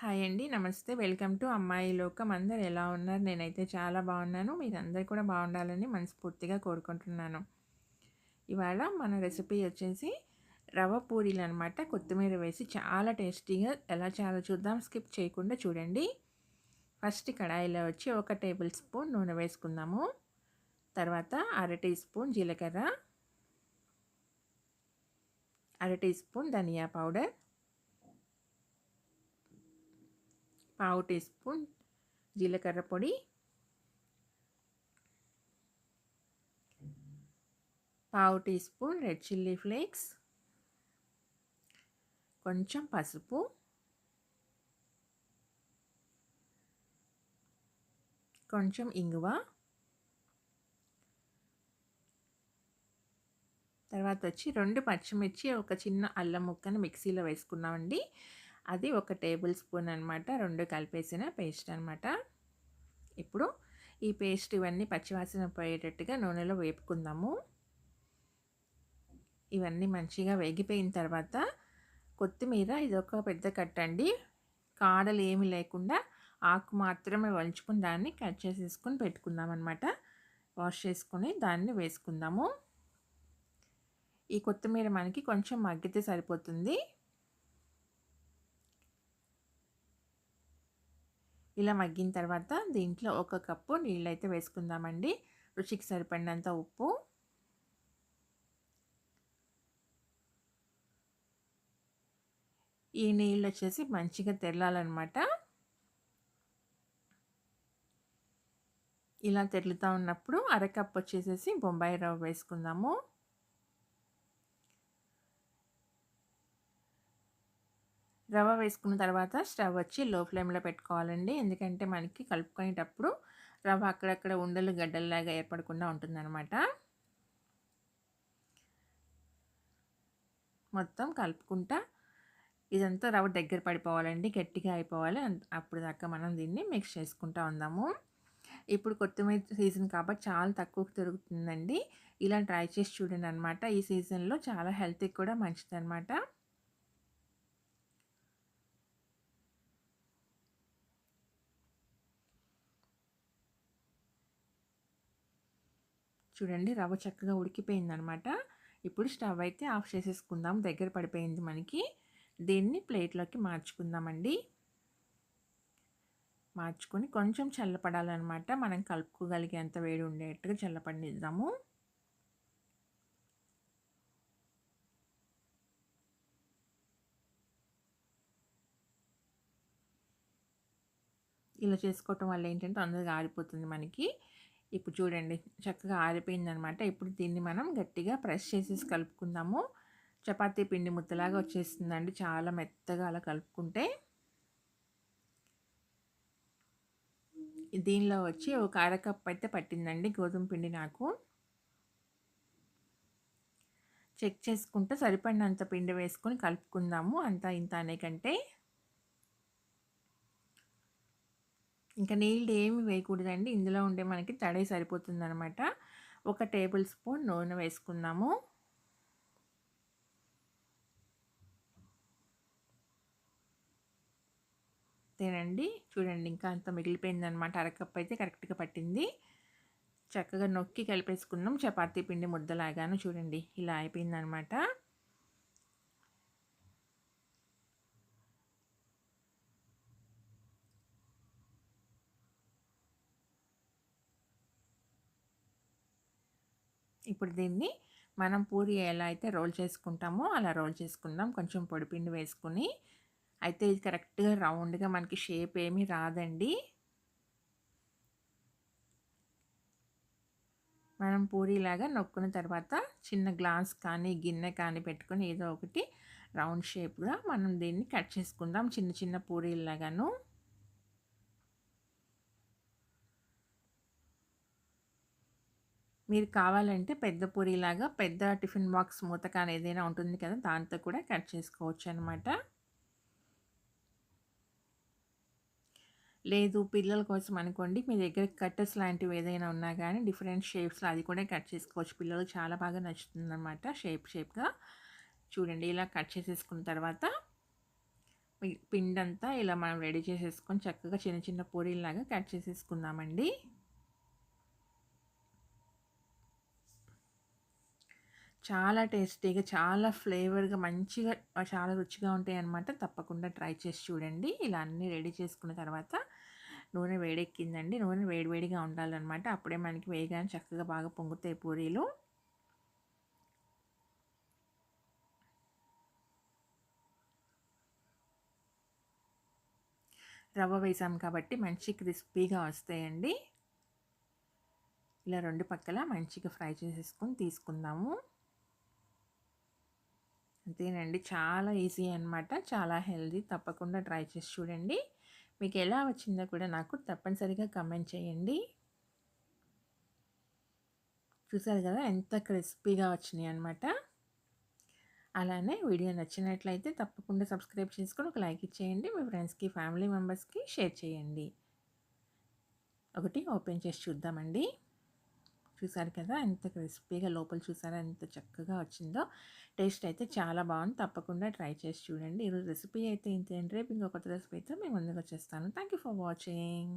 Hi అండి. నమస్తే. Welcome to అమ్మాయి లోకం. అందరు ఎలా ఉన్నారు? నేనైతే చాలా బాగున్నాను. మీరందరూ కూడా బాగుండాలని మనస్ఫూర్తిగా కోరుకుంటున్నాను. ఇవాళ మన రెసిపీ వచ్చేసి రవ్వ పూరీలు అనమాట కొత్తిమీర వేసి చాలా టేస్టీగా ఎలా చాలా చూద్దాం. స్కిప్ చేయకుండా చూడండి. ఫస్ట్ కడాయిలో వచ్చి ఒక టేబుల్ స్పూన్ నూనె వేసుకుందాము. తర్వాత అర టీ స్పూన్ జీలకర్ర అర టీ స్పూన్ ధనియా పౌడర్ పావు టీ స్పూన్ జీలకర్ర పొడి పావు teaspoon red chilli flakes కొంచెం పసుపు కొంచెం ఇంగువ తర్వాత వచ్చి రెండు పచ్చిమిర్చి ఒక చిన్న అల్లం ముక్కను మిక్సీలో వేసుకున్నామండి. అది ఒక టేబుల్ స్పూన్ అనమాట రెండు కలిపేసిన పేస్ట్ అనమాట ఇప్పుడు ఈ పేస్ట్ ఇవన్నీ పచ్చివాసన పోయేటట్టుగా నూనెలో వేపుకుందాము. ఇవన్నీ మంచిగా వేగిపోయిన తర్వాత కొత్తిమీర ఇది ఒక పెద్ద కట్ అండి. కాడలు ఏమి లేకుండా ఆకు మాత్రమే వలుచుకుని దాన్ని కట్ చేసేసుకొని పెట్టుకుందాం అనమాట వాష్ చేసుకొని దాన్ని వేసుకుందాము. ఈ కొత్తిమీర మనకి కొంచెం మగ్గితే సరిపోతుంది. ఇలా మగ్గిన తర్వాత దీంట్లో ఒక కప్పు నీళ్ళు అయితే వేసుకుందామండి. రుచికి సరిపడినంత ఉప్పు. ఈ నీళ్ళు వచ్చేసి మంచిగా తెల్లాలన్నమాట ఇలా తెరులుతూ ఉన్నప్పుడు అరకప్పు వచ్చేసేసి బొంబాయి రవ్వ వేసుకుందాము. రవ్వ వేసుకున్న తర్వాత స్టవ్ వచ్చి లో ఫ్లేమ్లో పెట్టుకోవాలండి. ఎందుకంటే మనకి కలుపుకునేటప్పుడు రవ్వ అక్కడక్కడ ఉండలు గడ్డల్లాగా ఏర్పడకుండా ఉంటుందన్నమాట. మొత్తం కలుపుకుంటా ఇదంతా రవ్వ దగ్గర పడిపోవాలండి. గట్టిగా అయిపోవాలి. అప్పుడు దాకా మనం దీన్ని మిక్స్ చేసుకుంటా ఉందాము. ఇప్పుడు కొత్తిమీర సీజన్ కాబట్టి చాలా తక్కువ దొరుకుతుందండి. ఇలా ట్రై చేసి చూడండి అనమాట ఈ సీజన్లో చాలా హెల్త్కి కూడా మంచిది చూడండి రవ్వ చక్కగా ఉడికిపోయిందనమాట. ఇప్పుడు స్టవ్ అయితే ఆఫ్ చేసేసుకుందాం. దగ్గర పడిపోయింది మనకి. దీన్ని ప్లేట్లోకి మార్చుకుందామండి. మార్చుకొని కొంచెం చల్లపడాలన్నమాట మనం కలుపుకోగలిగేంత వేడి ఉండేట్టుగా చల్లపడిద్దాము ఇలా చేసుకోవటం వల్ల ఏంటంటే తొందరగా ఆరిపోతుంది మనకి. ఇప్పుడు చూడండి చక్కగా ఆరిపోయిందనమాట ఇప్పుడు దీన్ని మనం గట్టిగా ప్రెస్ చేసేసి కలుపుకుందాము. చపాతీ పిండి ముద్దలాగా వచ్చేస్తుందండి. చాలా మెత్తగా అలా కలుపుకుంటే దీనిలో వచ్చి ఒక అరకప్ అయితే పట్టిందండి గోధుమ పిండి నాకు. చెక్ చేసుకుంటే సరిపడినంత పిండి వేసుకొని కలుపుకుందాము. అంత ఇంత అనే కంటే ఇంకా నీళ్ళు ఏమి వేయకూడదండి. ఇందులో ఉండే మనకి తడే సరిపోతుంది అనమాట ఒక టేబుల్ స్పూన్ నూనె వేసుకుందాము. తినండి. చూడండి ఇంకా అంత మిగిలిపోయిందనమాట అరకప్ అయితే కరెక్ట్గా పట్టింది. చక్కగా నొక్కి కలిపేసుకుందాం చపాతీ పిండి ముద్దలాగాను చూడండి. ఇలా అయిపోయిందనమాట ఇప్పుడు దీన్ని మనం పూరి ఎలా అయితే రోల్ చేసుకుంటామో అలా రోల్ చేసుకుందాం. కొంచెం పొడిపిండి వేసుకుని. అయితే ఇది కరెక్ట్గా రౌండ్గా మనకి షేప్ ఏమీ రాదండి. మనం పూరీలాగా నొక్కున్న తర్వాత చిన్న గ్లాస్ కానీ గిన్నె కానీ పెట్టుకొని ఏదో ఒకటి రౌండ్ షేప్గా మనం దీన్ని కట్ చేసుకుందాం. చిన్న చిన్న పూరీలాగాను మీరు కావాలంటే పెద్ద పూరిలాగా పెద్ద టిఫిన్ బాక్స్ మూత ఏదైనా ఉంటుంది కదా దాంతో కూడా కట్ చేసుకోవచ్చు అనమాట లేదు పిల్లల కోసం అనుకోండి మీ దగ్గర కట్టర్స్ లాంటివి ఏదైనా ఉన్నా కానీ డిఫరెంట్ షేప్స్లో అది కూడా కట్ చేసుకోవచ్చు. పిల్లలు చాలా బాగా నచ్చుతుంది అనమాట షేప్ షేప్గా. చూడండి ఇలా కట్ చేసేసుకున్న తర్వాత పిండంతా ఇలా మనం రెడీ చేసేసుకొని చక్కగా చిన్న చిన్న పూరీలాగా కట్ చేసేసుకుందామండి. చాలా టేస్టీగా చాలా ఫ్లేవర్గా మంచిగా చాలా రుచిగా ఉంటాయి అన్నమాట తప్పకుండా ట్రై చేసి చూడండి. ఇలా అన్నీ రెడీ చేసుకున్న తర్వాత నూనె వేడెక్కిందండి. నూనె వేడివేడిగా ఉండాలన్నమాట. అప్పుడే మనకి వేగానే చక్కగా బాగా పొంగుతాయి పూరీలు. రవ్వ వేసాం కాబట్టి మంచి క్రిస్పీగా వస్తాయండి. ఇలా రెండు పక్కల మంచిగా ఫ్రై చేసేసుకొని తీసుకుందాము. అంతేనండి చాలా ఈజీ అనమాట చాలా హెల్దీ. తప్పకుండా ట్రై చేసి చూడండి. మీకు ఎలా వచ్చిందో కూడా నాకు తప్పనిసరిగా కమెంట్ చేయండి. చూసారు కదా ఎంత క్రిస్పీగా వచ్చినాయి అనమాట అలానే వీడియో నచ్చినట్లయితే తప్పకుండా సబ్స్క్రైబ్ చేసుకొని ఒక లైక్ ఇచ్చేయండి. మీ ఫ్రెండ్స్కి ఫ్యామిలీ మెంబర్స్కి షేర్ చేయండి. ఒకటి ఓపెన్ చేసి చూద్దామండి. చూసారు కదా ఎంత క్రిస్పీగా లోపల చూసారా ఎంత చక్కగా వచ్చిందో. టేస్ట్ అయితే చాలా బాగుంది. తప్పకుండా ట్రై చేసి చూడండి. ఈరోజు రెసిపీ అయితే ఇంతేంటి రేపు ఇంకొక రెసిపీ అయితే మేము ముందుకు వచ్చేస్తాను. Thank you for watching.